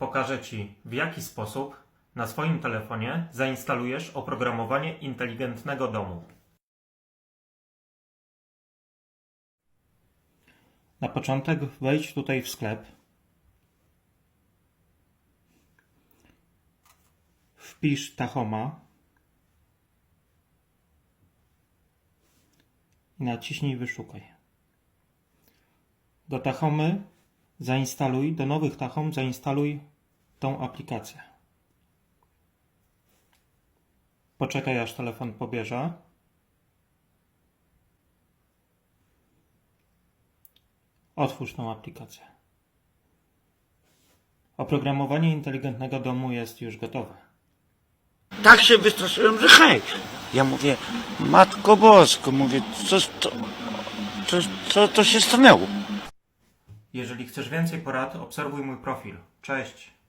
Pokażę Ci, w jaki sposób na swoim telefonie zainstalujesz oprogramowanie inteligentnego domu. Na początek wejdź tutaj w sklep. Wpisz Tahoma i naciśnij wyszukaj. Do Tahomy zainstaluj, do nowych Tahom zainstaluj tą aplikację. Poczekaj aż telefon pobierze. Otwórz tą aplikację. Oprogramowanie inteligentnego domu jest już gotowe. Tak się wystraszyłem, że hej. Ja mówię, Matko Bosko, mówię, co, to, co, co to się stanęło? Jeżeli chcesz więcej porad, obserwuj mój profil. Cześć!